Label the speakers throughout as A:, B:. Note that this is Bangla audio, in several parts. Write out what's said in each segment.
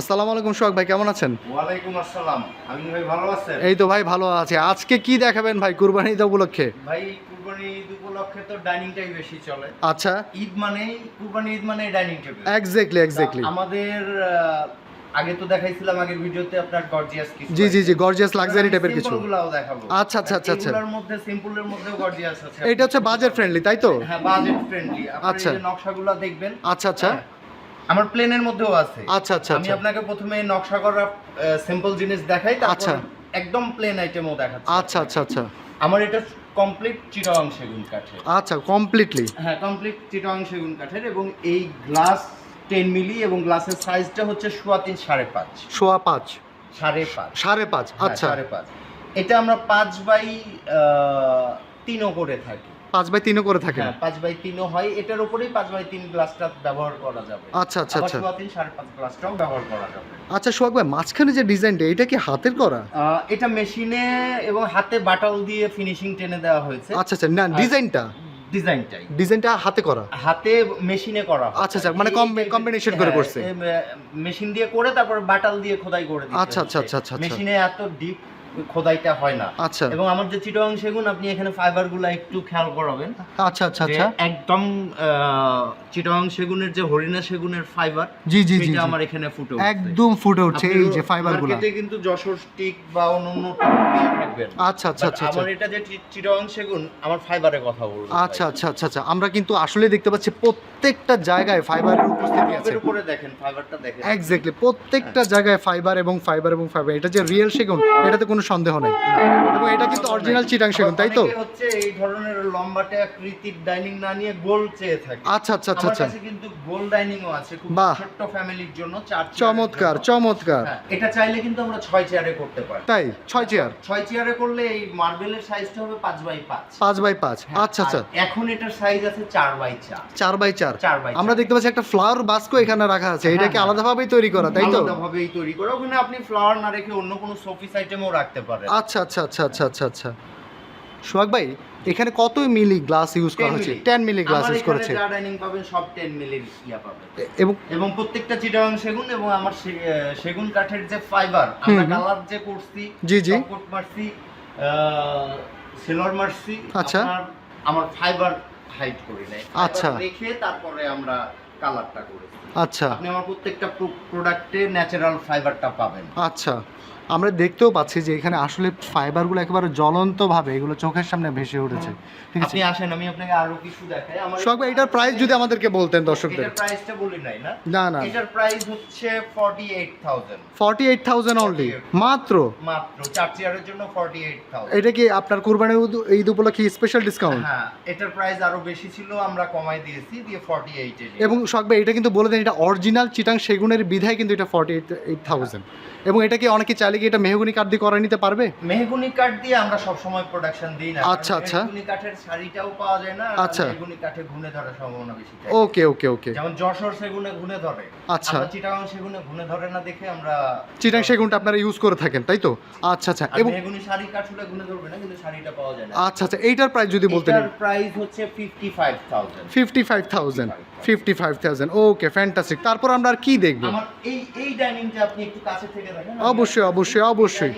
A: আসসালামু আলাইকুম সোহাগ ভাই কেমন আছেন?
B: ওয়ালাইকুম আসসালাম। আমি ভাই ভালো আছেন?
A: এই তো ভাই ভালো আছে। আজকে কি দেখাবেন ভাই কুরবানি ঈদ উপলক্ষে?
B: ভাই কুরবানি ঈদ উপলক্ষে তো ডাইনিংটাই বেশি চলে।
A: আচ্ছা।
B: ঈদ মানেই কুরবানি ঈদ মানে ডাইনিং টেবিল
A: এক্স্যাক্টলি এক্স্যাক্টলি
B: আমাদের আগে তো দেখাইছিলাম আগের ভিডিওতে আপনার গর্জিয়াস কিছু
A: জি জি জি গর্জিয়াস লাক্সারি টাইপের কিছু।
B: গুলাও দেখাবো।
A: আচ্ছা, আচ্ছা, আচ্ছা, আচ্ছা।
B: এগুলোর মধ্যে সিম্পলের মধ্যেও গর্জিয়াস আছে।
A: এটা হচ্ছে বাজেট ফ্রেন্ডলি তাই তো?
B: হ্যাঁ বাজেট ফ্রেন্ডলি। এই যে নকশাগুলো দেখবেন?
A: আচ্ছা আচ্ছা।
B: হ্যাঁ, আমার প্লেনের মধ্যেও আছে।
A: আচ্ছা আচ্ছা
B: আমি
A: আচ্ছা।
B: আপনাকে প্রথমে নকশা করা সিম্পল জিনিস দেখাই
A: আচ্ছা।
B: তারপর একদম প্লেন আইটেমও দেখাচ্ছি।
A: আচ্ছা আচ্ছা আচ্ছা।
B: আমার এটা কমপ্লিট চিটাং সেগুন কাঠের।
A: আচ্ছা কমপ্লিটলি
B: হ্যাঁ কমপ্লিট চিটাং সেগুন কাঠের এবং এই গ্লাস টেন মিলি এবং গ্লাসের সাইজটা হচ্ছে সোয়া তিন সাড়ে পাঁচ।
A: সোয়া পাঁচ।
B: সাড়ে পাঁচ।
A: সাড়ে পাঁচ
B: হ্যাঁ,
A: আচ্ছা।
B: সাড়ে পাঁচ। এটা আমরা পাঁচ বাই তিনও করে থাকি।
A: পাঁচ বাই তিনও করে থাকেন
B: হ্যাঁ পাঁচ বাই তিনও হয়। এটার উপরেই পাঁচ বাই তিন গ্লাসটা ব্যবহার করা যাবে।
A: আচ্ছা আচ্ছা আচ্ছা।
B: সোয়া তিন সাড়ে পাঁচ গ্লাসটাও ব্যবহার করা যাবে।
A: আচ্ছা সোহাগ ভাই মাঝখানে যে ডিজাইনটা এটা কি হাতের করা?
B: এটা মেশিনে এবং হাতে বাটাল দিয়ে ফিনিশিং টেনে দেওয়া হয়েছে।
A: আচ্ছা আচ্ছা না ডিজাইনটা?
B: ডিজাইনটাই।
A: ডিজাইনটা হাতে করা?
B: হাতে মেশিনে করা
A: আচ্ছা, আচ্ছা, মানে কম-
B: এই
A: করে
B: হ্যাঁ,
A: করছে।
B: মেশিন দিয়ে করে তারপর বাটাল দিয়ে খোদাই করে
A: আচ্ছা, আচ্ছা, আচ্ছা, আচ্ছা, আচ্ছা।
B: মেশিনে এত ডিপ খোদাইটা হয় না।
A: আচ্ছা।
B: এবং আমার যে চিটং সেগুন আপনি এখানে ফাইবারগুলা একটু খেয়াল করাবেন।
A: আচ্ছা আচ্ছা আচ্ছা।
B: একদম চিটং সেগুনের যে হরিণা সেগুনের ফাইবার
A: জি জি জি
B: আমার এখানে ফুটে।
A: একদম ফুটে উঠছে এই যে ফাইবারগুলা
B: মার্কেটে কিন্তু যশোর স্টিক বা অন্যান্য থাকবেন।
A: আচ্ছা আচ্ছা আচ্ছা আচ্ছা।
B: আমার এটা যে চিটং সেগুন আমার ফাইবারের কথা বলব।
A: আচ্ছা আচ্ছা আচ্ছা আচ্ছা। আমরা কিন্তু আসলে দেখতে পাচ্ছি প্রত্যেকটা জায়গায় ফাইবারের উপস্থিতি আছে।
B: এর উপরে দেখেন ফাইবারটা দেখেন।
A: এক্স্যাক্টলি প্রত্যেকটা জায়গায় ফাইবার এবং ফাইবার এবং ফাইবার এটা যে রিয়েল সেগুন এটাতে কোনো সন্দেহ নেই। এবং এটা কিন্তু অরিজিনাল চিটাং সেগুন তাই তো?
B: হচ্ছে এই ধরনের লম্বাটে আকৃতির ডাইনিং না নিয়ে গোল চেয়ে থাকে।
A: আচ্ছা আচ্ছা আচ্ছা আচ্ছা।
B: কিন্তু গোল ডাইনিং ও আছে খুব। ছোট্ট ফ্যামিলির জন্য চার
A: চমৎকার চমৎকার।
B: হ্যাঁ, এটা চাইলে কিন্তু আমরা ছয় চেয়ারে করতে পারি।
A: তাই? ছয় চেয়ার?
B: ছয় চেয়ারে করলে এই মার্বেলের সাইজটা হবে পাঁচ বাই পাঁচ।
A: পাঁচ বাই পাঁচ।
B: হ্যাঁ,
A: আচ্ছা আচ্ছা।
B: এখন এটার সাইজ আছে চার বাই চার।
A: চার বাই চার।
B: চার বাই
A: আমরা দেখতে পাচ্ছি একটা ফ্লাওয়ার বাস্কো এখানে রাখা আছে। এটা কি
B: হ্যাঁ,
A: আলাদাভাবেই তৈরি করা তাই তো?
B: ভাবেই তৈরি করে। ওখানে আপনি ফ্লাওয়ার না রেখে অন্য কোনো শোপিস আইটেমও রাখতে পারেন
A: আচ্ছা আচ্ছা আচ্ছা আচ্ছা আচ্ছা আচ্ছা। সোহাগ ভাই এখানে কত মিলি গ্লাস ইউজ করা
B: 10 মিলি।
A: গ্লাস ইউজ করেছে।
B: যা ডাইনিং পাবেন সব 10 মিলির ইয়া পাবেন।
A: এবং
B: এবং প্রত্যেকটা চিটাগাং সেগুন এবং আমার সেগুন কাঠের যে ফাইবার আমরা কালার যে করছি
A: জি, জি।
B: কোট মারছি সিলভার মারছি
A: আচ্ছা।
B: আমার ফাইবার হাইড করি নাই।
A: আচ্ছা।
B: রেখে তারপরে আমরা কালারটা করেছি।
A: আচ্ছা।
B: আপনি আমার প্রত্যেকটা প্রোডাক্টে ন্যাচারাল ফাইবারটা পাবেন।
A: আচ্ছা। আমরা দেখতেও পাচ্ছি যে এখানে আসলে ফাইবারগুলো একেবারে জ্বলন্তভাবে এগুলো চোখের সামনে ভেসে উঠেছে। ঠিক আছে?
B: আপনি আসেন আমি আপনাকে আরও কিছু দেখাই। আমার
A: সোহাগ ভাই এটার প্রাইস যদি আমাদেরকে বলতেন দর্শকদের।
B: এটার প্রাইসটা বলি নাই না?
A: না না।
B: এটার প্রাইস হচ্ছে 48000
A: ফর্টি এইট থাউজেন্ড অনলি মাত্র?
B: মাত্র। চার চেয়ারের জন্য 48000
A: এটা কি আপনার কুরবানির ঈদ- উপলক্ষে স্পেশাল ডিসকাউন্ট
B: হ্যাঁ এটার প্রাইস আরও বেশি ছিল আমরা কমাই দিয়েছি দিয়ে 48 এ
A: এবং সোহাগ ভাই এটা কিন্তু বলে দেন এটা অরিজিনাল চিটাং সেগুনের বিধায় কিন্তু এটা ফর্টি এইট এইট থাউজেন্ড এবং এটা কি অনেকে চাইলে কি এটা মেহগুনি কাঠ দিয়ে করা নিতে পারবে?
B: মেহগুনি কাঠ দিয়ে আমরা সব সময় প্রোডাকশন দিই না
A: আচ্ছা, আচ্ছা।
B: মেহগুনি কাঠের শাড়িটাও পাওয়া যায় না
A: আচ্ছা।
B: মেহগুনি কাঠে ঘুনে ধরার সম্ভাবনা বেশি
A: ওকে ওকে ওকে।
B: যেমন যশোর সেগুনে ঘুনে ধরে
A: আচ্ছা।
B: চিটাগাং সেগুনে ঘুনে ধরে না দেখে আমরা
A: চিটাং সেগুনটা আপনারা ইউজ করে থাকেন তাই তো? আচ্ছা আচ্ছা। এবং
B: মেহগুনি শাড়ি কাঠ হলে ঘুনে ধরবে না কিন্তু শাড়িটা পাওয়া যায় না।
A: আচ্ছা আচ্ছা। এইটার প্রাইস যদি বলতেন।
B: এটার প্রাইস হচ্ছে 55000
A: fifty five thousand fifty five thousand okay fantastic তারপর আমরা আর কি দেখব?
B: আমার এই এই ডাইনিংটা আপনি একটু কাছে থেকে
A: অবশ্যই, অবশ্যই, অবশ্যই।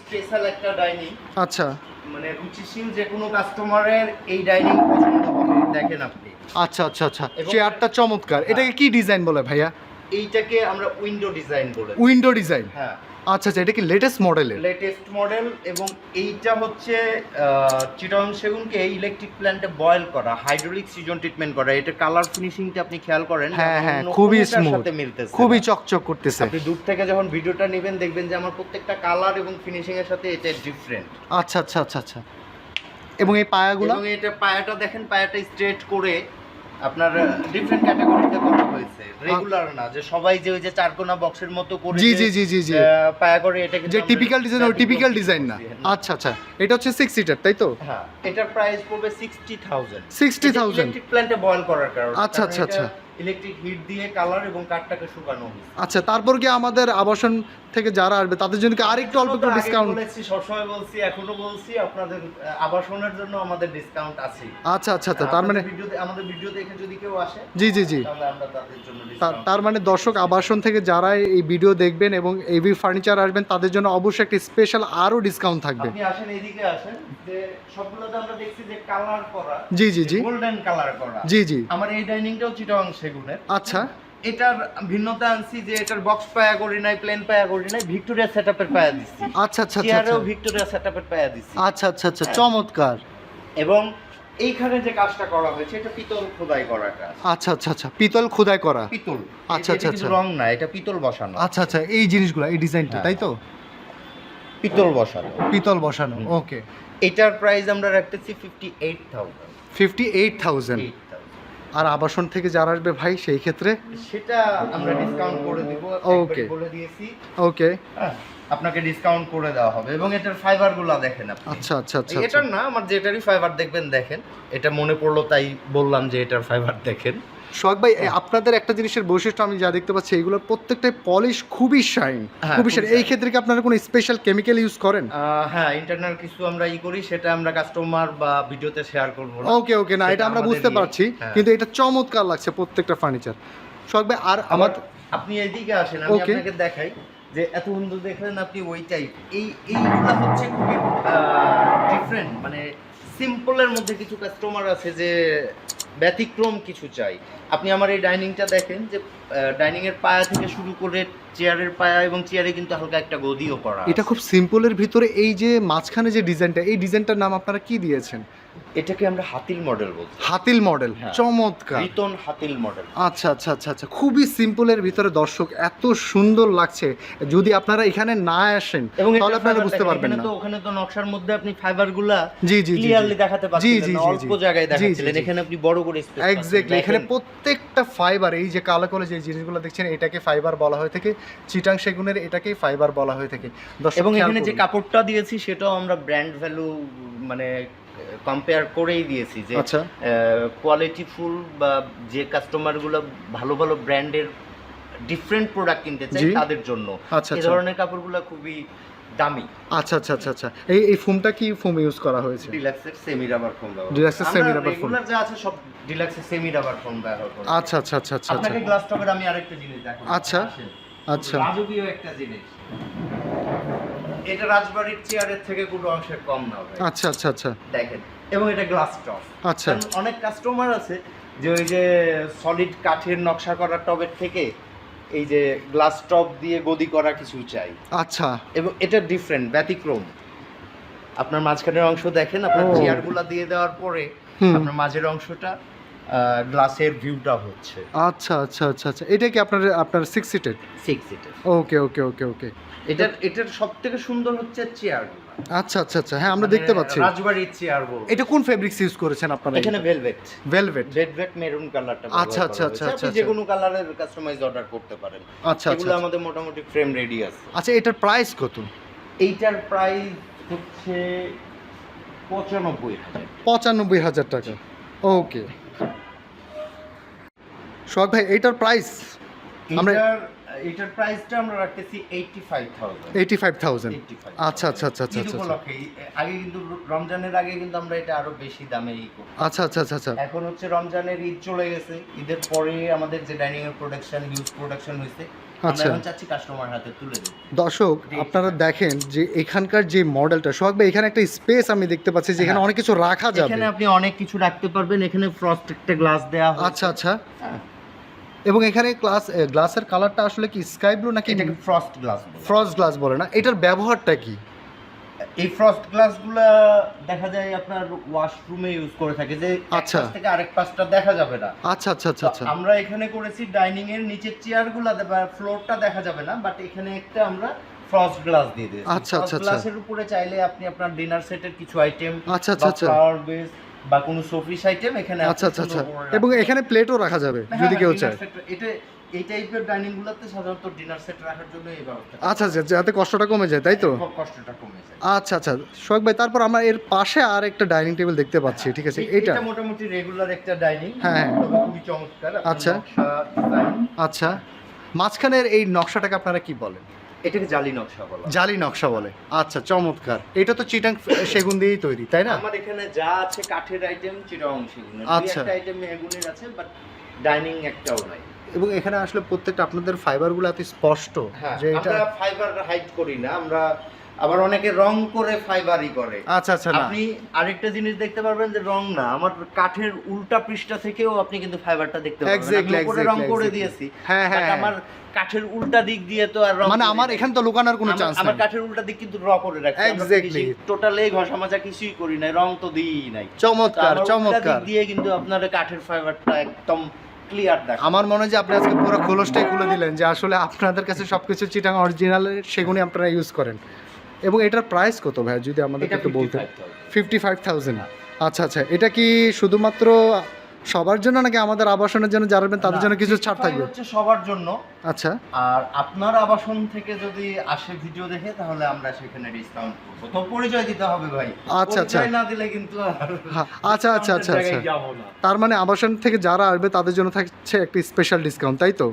B: স্পেশাল একটা ডাইনিং
A: আচ্ছা।
B: মানে রুচিশীল যে কোনো কাস্টমারের এই ডাইনিং পছন্দ হবে দেখেন আপনি।
A: আচ্ছা আচ্ছা আচ্ছা। চেয়ারটা চমৎকার। এটাকে কি ডিজাইন বলে ভাইয়া?
B: এইটাকে আমরা উইন্ডো ডিজাইন বলে
A: উইন্ডো ডিজাইন
B: হ্যাঁ।
A: আচ্ছা আচ্ছা এটা কি লেটেস্ট মডেলের
B: লেটেস্ট মডেল এবং এইটা হচ্ছে চিটং সেগুনকে ইলেকট্রিক প্ল্যান্টে বয়েল করা হাইড্রোলিক সিজন ট্রিটমেন্ট করা। এটা কালার ফিনিশিংটা আপনি খেয়াল করেন
A: হ্যাঁ হ্যাঁ খুবই স্মুথ
B: মিলতেছে
A: খুবই চকচক করতেছে।
B: আপনি দূর থেকে যখন ভিডিওটা নেবেন দেখবেন যে আমার প্রত্যেকটা কালার এবং ফিনিশিং এর সাথে এটা ডিফারেন্ট
A: আচ্ছা আচ্ছা আচ্ছা আচ্ছা। এবং এই পায়াগুলো?
B: এবং এটা পায়াটা দেখেন পায়াটা স্ট্রেট করে আপনার ডিফারেন্ট ক্যাটাগরিতে করা। হয়েছে। রেগুলার না যে সবাই যে ওই যে চারকোনা বক্সের মতো করে
A: জি জি জি জি জি।
B: পায়া করে এটা
A: যে টিপিক্যাল ডিজাইন
B: ও
A: টিপিক্যাল ডিজাইন না।
B: হ্যাঁ।
A: আচ্ছা আচ্ছা। এটা হচ্ছে সিক্স সিটার তাই তো?
B: হ্যাঁ এটার প্রাইস পড়বে 60000
A: 60,000
B: ইলেকট্রিক প্ল্যান্টে বয়ল করার কারণে।
A: আচ্ছা, আচ্ছা, আচ্ছা।
B: ইলেকট্রিক হিট দিয়ে কালার এবং কাঠটাকে শুকানো
A: আচ্ছা তারপর কি আমাদের আবাসন থেকে যারা আসবে তাদের জন্য কি আরেকটু অল্প একটু ডিসকাউন্ট
B: বলেছি সবসময় বলছি এখনও বলছি আপনাদের আবাসনের জন্য আমাদের ডিসকাউন্ট আছে।
A: আচ্ছা আচ্ছা আচ্ছা তার মানে
B: ভিডিও আমাদের ভিডিও দেখে যদি কেউ আসে
A: জি জি জি।
B: তাহলে আমরা তাদের জন্য
A: তার মানে দর্শক আবাসন থেকে যারা এই ভিডিও দেখবেন এবং এভি ফার্নিচার আসবেন তাদের জন্য অবশ্যই একটা স্পেশাল আরও ডিসকাউন্ট থাকবে।
B: আপনি আসেন এদিকে আসেন যে সবগুলোতে আমরা দেখছি যে কালার করা
A: জি জি জি।
B: গোল্ডেন কালার করা।
A: জি জি।
B: আমার এই ডাইনিংটাও চিটাং সেগুনের।
A: আচ্ছা।
B: এটার ভিন্নতা আনছি যে এটার বক্স পায়া করি নাই প্লেন পায়া করি নাই ভিক্টোরিয়া সেটআপের পায়া দিচ্ছি
A: আচ্ছা আচ্ছা আচ্ছা
B: চেয়ারেও
A: আচ্ছা।
B: ভিক্টোরিয়া সেটআপের পায়া দিচ্ছি
A: আচ্ছা আচ্ছা আচ্ছা চমৎকার।
B: এবং এইখানে যে কাজটা করা হয়েছে এটা পিতল খোদাই করা কাজ।
A: আচ্ছা আচ্ছা আচ্ছা পিতল খোদাই করা।
B: পিতল।
A: আচ্ছা, আচ্ছা, আচ্ছা।
B: রং না এটা পিতল বসানো।
A: আচ্ছা আচ্ছা এই জিনিসগুলো এই ডিজাইনটা
B: হ্যাঁ।
A: তাই তো?
B: পিতল বসানো।
A: পিতল বসানো ওকে।
B: এটার প্রাইস আমরা রাখতেছি fifty eight thousand
A: fifty eight thousand আর আবাসন থেকে যারা আসবে ভাই সেই ক্ষেত্রে?
B: সেটা আমরা ডিসকাউন্ট করে দিব ওকে বলে দিয়েছি।
A: ওকে
B: হ্যাঁ, আপনাকে ডিসকাউন্ট করে দেওয়া হবে এবং এটার ফাইবারগুলো দেখেন আপনি।
A: আচ্ছা আচ্ছা আচ্ছা আচ্ছা।
B: এটার না আমার যেটারই ফাইবার দেখবেন দেখেন। এটা মনে পড়ল তাই বললাম যে এটার ফাইবার দেখেন।
A: সোহাগ ভাই আপনাদের একটা জিনিসের বৈশিষ্ট্য আমি যা দেখতে পাচ্ছি এগুলোর প্রত্যেকটাই পলিশ খুবই শাইন
B: হ্যাঁ,
A: খুবই শাইন এই ক্ষেত্রে কি আপনারা কোনো স্পেশাল কেমিক্যাল ইউজ করেন?
B: হ্যাঁ ইন্টারনাল কিছু আমরা ই করি সেটা আমরা কাস্টমার বা ভিডিওতে শেয়ার করব
A: ওকে ওকে না এটা আমরা বুঝতে
B: ইয়ে।
A: পারছি
B: হ্যাঁ।
A: কিন্তু এটা চমৎকার লাগছে প্রত্যেকটা ফার্নিচার সোহাগ ভাই আর আমার
B: আপনি এদিকে আসেন আমি আপনাকে দেখাই যে এত সুন্দর দেখলেন আপনি ওই টাইপ এই এইগুলা হচ্ছে খুবই ডিফারেন্ট মানে সিম্পলের মধ্যে কিছু কাস্টমার আছে যে ব্যতিক্রম কিছু চাই। আপনি আমার এই ডাইনিংটা দেখেন যে ডাইনিংয়ের এর পায়া থেকে শুরু করে চেয়ারের পায়া এবং চেয়ারে কিন্তু হালকা একটা গদিও করা
A: এটা খুব সিম্পলের ভিতরে এই যে মাঝখানে যে ডিজাইনটা এই ডিজাইনটার নাম আপনারা কি দিয়েছেন?
B: এটাকে আমরা হাতিল মডেল বলছি।
A: হাতিল মডেল
B: হ্যাঁ।
A: চমৎকার।
B: রিতন হাতিল মডেল
A: আচ্ছা আচ্ছা আচ্ছা আচ্ছা। খুবই সিম্পলের ভিতরে দর্শক এত সুন্দর লাগছে। যদি আপনারা এখানে না আসেন তাহলে আপনারা বুঝতে পারবেন না।
B: তো ওখানে তো নকশার মধ্যে আপনি ফাইবারগুলা
A: জি জি
B: ক্লিয়ারলি দেখাতে
A: জি,
B: পাচ্ছেন
A: জি,
B: না
A: জি,
B: অল্প জায়গায় দেখাচ্ছিলেন। এখানে আপনি বড় করে পাচ্ছেন।
A: এক্স্যাক্টলি এখানে প্রত্যেকটা ফাইবার এই যে কালো কালো যে জিনিসগুলো দেখছেন এটাকে ফাইবার বলা হয়ে থাকে। চিটাং সেগুনের এটাকেই ফাইবার বলা হয়ে থাকে।
B: এবং এখানে যে কাপড়টা দিয়েছি সেটাও আমরা ব্র্যান্ড ভ্যালু মানে কম্পেয়ার করেই দিয়েছি যে
A: আচ্ছা।
B: কোয়ালিটি ফুল বা যে কাস্টমারগুলো ভালো ভালো ব্র্যান্ডের ডিফারেন্ট প্রোডাক্ট কিনতে চাই তাদের জন্য।
A: আচ্ছা
B: এই
A: আচ্ছা।
B: ধরনের কাপড়গুলো খুবই দামি।
A: আচ্ছা আচ্ছা আচ্ছা আচ্ছা। এই এই ফোমটা কি ফোম ইউজ করা হয়েছে?
B: ডিলাক্সের সেমি রাবার ফোম
A: Deluxe এর semi rubber foam।
B: যা আছে সব ডিলাক্সের সেমি রাবার ফোম ব্যবহার করি।
A: আচ্ছা আচ্ছা আচ্ছা আচ্ছা আচ্ছা
B: আপনাকে গ্লাস টপের আমি আরেকটা জিনিস দেখাবো।
A: আচ্ছা। আচ্ছা।
B: রাজকীয় একটা জিনিস। এটা রাজবাড়ির চেয়ারের থেকে কোনো অংশে কম না
A: আচ্ছা আচ্ছা আচ্ছা।
B: দেখেন এবং এটা গ্লাস টপ
A: আচ্ছা।
B: অনেক কাস্টমার আছে যে ওই যে সলিড কাঠের নকশা করা টবের থেকে এই যে গ্লাস টপ দিয়ে গদি করা কিছু চাই।
A: আচ্ছা।
B: এবং এটা ডিফারেন্ট ব্যতিক্রম। আপনার মাঝখানের অংশ দেখেন আপনার। চেয়ারগুলো দিয়ে দেওয়ার পরে আপনার মাঝের অংশটা গ্লাসের ভিউটা হচ্ছে।
A: আচ্ছা আচ্ছা আচ্ছা আচ্ছা। এটা কি আপনার আপনার six seated
B: six seater
A: okay okay okay okay
B: এটার এটার সব থেকে সুন্দর হচ্ছে চেয়ার
A: আচ্ছা আচ্ছা আচ্ছা। হ্যাঁ আমরা দেখতে পাচ্ছি।
B: রাজবাড়ির চেয়ার বলব
A: এটা কোন ফেব্রিক্স ইউজ করেছেন আপনারা?
B: এখানে ভেলভেট
A: ভেলভেট
B: ভেলভেট মেরুন কালারটা
A: আচ্ছা, আচ্ছা, আচ্ছা, আচ্ছা,
B: যে কোনো কালারের কাস্টমাইজ অর্ডার করতে পারেন।
A: আচ্ছা আচ্ছা
B: এগুলো আমাদের মোটামুটি ফ্রেম রেডি আছে।
A: আচ্ছা এটার প্রাইস কত?
B: এইটার প্রাইস হচ্ছে পঁচানব্বই হাজার।
A: পঁচানব্বই হাজার টাকা। ওকে সোহাগ ভাই এইটার প্রাইস আমরা-
B: এইটার প্রাইসটা আমরা রাখতেছি eighty five thousand
A: eighty five thousand আচ্ছা আচ্ছা আচ্ছা আচ্ছা আচ্ছা
B: উপলক্ষে আগে কিন্তু রমজানের আগে কিন্তু আমরা এটা আরও বেশি দামে ই করি
A: আচ্ছা আচ্ছা আচ্ছা আচ্ছা।
B: এখন হচ্ছে রমজানের ঈদ চলে গেছে। ঈদের পরে আমাদের যে ডাইনিং এর প্রোডাকশন হিউজ প্রোডাকশন হয়েছে
A: আচ্ছা।
B: চাচ্ছি কাস্টমার হাতে তুলে
A: দর্শক আপনারা দেখেন যে এখানকার যে মডেলটা সোহাগ ভাই এখানে একটা স্পেস আমি দেখতে পাচ্ছি যেখানে
B: হ্যাঁ।
A: অনেক কিছু রাখা যাবে।
B: এখানে আপনি অনেক কিছু রাখতে পারবেন। এখানে ফ্রস্ট একটা গ্লাস দেওয়া
A: আচ্ছা আচ্ছা।
B: হ্যাঁ।
A: এবং এখানে গ্লাস গ্লাসের কালারটা আসলে কি স্কাই ব্লু নাকি
B: এটাকে ফ্রস্ট গ্লাস
A: ফ্রস্ট গ্লাস বলে না? এটার ব্যবহারটা কি?
B: এই ফ্রস্ট গ্লাসগুলা দেখা যায় আপনার ওয়াশরুমে ইউজ করে থাকে যে
A: আচ্ছা।
B: থেকে আরেক পাশটা দেখা যাবে না।
A: আচ্ছা আচ্ছা আচ্ছা আচ্ছা।
B: আমরা এখানে করেছি ডাইনিং এর নিচের চেয়ারগুলা বা ফ্লোরটা দেখা যাবে না বাট এখানে একটা আমরা ফ্রস্ট গ্লাস দিয়ে দিয়েছি।
A: আচ্ছা, আচ্ছা, আচ্ছা।
B: গ্লাসের উপরে চাইলে আপনি আপনার ডিনার সেটের কিছু আইটেম
A: আচ্ছা আচ্ছা আচ্ছা।
B: বা কোনো শোপিস আইটেম এখানে
A: আচ্ছা আচ্ছা আচ্ছা। এবং এখানে প্লেটও রাখা যাবে যদি
B: হ্যাঁ,
A: কেউ চায়।
B: এটা এই টাইপের ডাইনিং গুলোতে সাধারণত ডিনার সেট রাখার জন্য এই ব্যবস্থা
A: আচ্ছা আচ্ছা যাতে কষ্টটা কমে যায় তাই তো?
B: কষ্টটা কমে যায়।
A: আচ্ছা আচ্ছা সোহাগ ভাই তারপর আমরা এর পাশে আর একটা ডাইনিং টেবিল দেখতে পাচ্ছি ঠিক আছে? এটা
B: এটা মোটামুটি রেগুলার একটা ডাইনিং
A: হ্যাঁ, হ্যাঁ।
B: খুবই চমৎকার
A: আচ্ছা। আচ্ছা। মাঝখানের এই নকশাটাকে আপনারা কি বলেন?
B: এটাকে জালি নকশা বলে
A: জালি নকশা বলে। আচ্ছা চমৎকার। এটা তো চিটাং সেগুন দিয়েই তৈরি তাই না?
B: আমার এখানে যা আছে কাঠের আইটেম চিটাং সেগুন।
A: আচ্ছা।
B: একটা আইটেম মেহগুনির আছে বাট ডাইনিং একটাও নাই।
A: এবং এখানে আসলে প্রত্যেকটা আপনাদের ফাইবারগুলো এত স্পষ্ট
B: হ্যাঁ
A: যে এটা
B: আমরা ফাইবার হাইড করি না আমরা আবার অনেকে রং করে ফাইবারই করে।
A: আচ্ছা আচ্ছা
B: আপনি আরেকটা জিনিস দেখতে পারবেন যে রং না আমার কাঠের উল্টা পৃষ্ঠা থেকেও আপনি কিন্তু ফাইবারটা দেখতে
A: Exactly,
B: আমি রং করে দিয়েছি
A: হ্যাঁ হ্যাঁ হ্যাঁ।
B: আমার কাঠের উল্টা দিক দিয়ে তো আর
A: মানে আমার। এখানে তো লুকানোর কোনো চান্স
B: আমার কাঠের উল্টা দিক কিন্তু র করে রাখছি।
A: Exactly.
B: টোটালে ঘষা মাজা কিছুই করি নাই রং তো দিই নাই।
A: চমৎকার চমৎকার।
B: দিয়ে কিন্তু আপনার কাঠের ফাইবারটা একদম ক্লিয়ার দেখা
A: আমার মনে হয় যে আপনি আজকে পুরো খোলসটাই খুলে দিলেন যে আসলে আপনাদের কাছে সবকিছু চিটাং অরিজিনাল সেগুনই আপনারা ইউজ করেন। এবং এটার প্রাইস কত ভাই যদি আমাদের একটু বলতে
B: 55,000
A: ফিফটি ফাইভ থাউজেন্ড আচ্ছা আচ্ছা এটা কি শুধুমাত্র সবার জন্য নাকি আমাদের আবাসনের জন্য যারা তাদের জন্য কিছু ছাড়
B: 55
A: থাকবে?
B: হচ্ছে সবার জন্য।
A: আচ্ছা।
B: আর আপনার আবাসন থেকে যদি আসে ভিডিও দেখে তাহলে আমরা সেখানে ডিসকাউন্ট করব। তো পরিচয় দিতে হবে ভাই।
A: আচ্ছা, আচ্ছা।
B: না দিলে কিন্তু
A: আচ্ছা আচ্ছা আচ্ছা আচ্ছা। তার মানে আবাসন থেকে যারা আসবে তাদের জন্য থাকছে একটি স্পেশাল ডিসকাউন্ট তাই তো?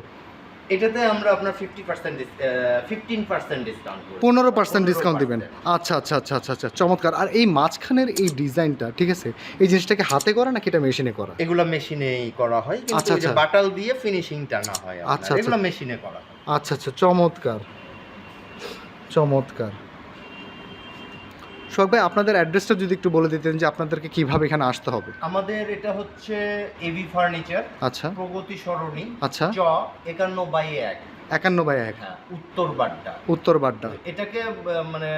B: এটাতে আমরা আপনার fifty percent fifteen percent discount
A: পনেরো পার্সেন্ট ডিসকাউন্ট দিবেন। আচ্ছা আচ্ছা আচ্ছা আচ্ছা আচ্ছা চমৎকার। আর এই মাঝখানের এই ডিজাইনটা ঠিক আছে এই জিনিসটাকে হাতে করা নাকি এটা মেশিনে করা?
B: এগুলো মেশিনেই করা হয়
A: আচ্ছা, আচ্ছা।
B: বাটাল দিয়ে ফিনিশিং টানা হয়
A: আচ্ছা, আচ্ছা।
B: এগুলো মেশিনে করা
A: আচ্ছা আচ্ছা চমৎকার। চমৎকার। সোহাগ ভাই আপনাদের অ্যাড্রেসটা যদি একটু বলে দিতেন যে আপনাদেরকে কীভাবে এখানে আসতে হবে।
B: আমাদের এটা হচ্ছে এবি ফার্নিচার
A: আচ্ছা।
B: প্রগতি সরণি
A: আচ্ছা।
B: চ একান্ন বাই এক।
A: একান্ন বাই এক।
B: হ্যাঁ উত্তর বাড্ডা।
A: উত্তর বাড্ডা।
B: এটাকে মানে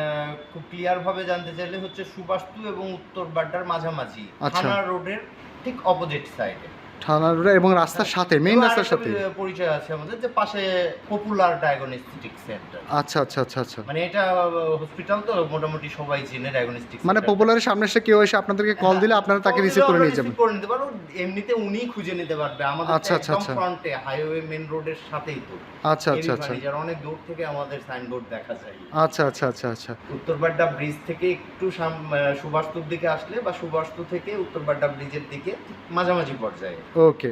B: খুব ক্লিয়ার ভাবে জানতে চাইলে হচ্ছে সুবাস্তু এবং উত্তর বাড্ডার মাঝামাঝি
A: আচ্ছা।
B: থানা রোডের ঠিক অপোজিট সাইডে
A: থানা রোড এবং রাস্তার সাথে মেইন রাস্তার সাথে।
B: পরিচয় আছে আমাদের যে পাশে পপুলার ডায়াগনস্টিক সেন্টার
A: আচ্ছা আচ্ছা আচ্ছা আচ্ছা।
B: মানে এটা হসপিটাল তো মোটামুটি সবাই চেনে ডায়াগনস্টিক
A: মানে পপুলারের সামনে এসে কেউ এসে আপনাদেরকে কল দিলে আপনারা তাকে রিসিভ করে নিয়ে যাবেন।
B: করে নিতে পারো এমনিতে উনি খুঁজে নিতে পারবে আমাদের
A: আচ্ছা,
B: আচ্ছা
A: আচ্ছা।
B: ফ্রন্টে হাইওয়ে মেন রোডের সাথেই তো।
A: আচ্ছা আচ্ছা আচ্ছা।
B: ফার্নিচার অনেক দূর থেকে আমাদের সাইনবোর্ড দেখা যায়।
A: আচ্ছা আচ্ছা আচ্ছা আচ্ছা।
B: উত্তরবাড্ডা ব্রিজ থেকে একটু আহ, দিকে আসলে বা সুভাষতু থেকে উত্তরবাড্ডা ব্রিজের দিকে মাঝামাঝি পর্যায়ে।
A: ওকে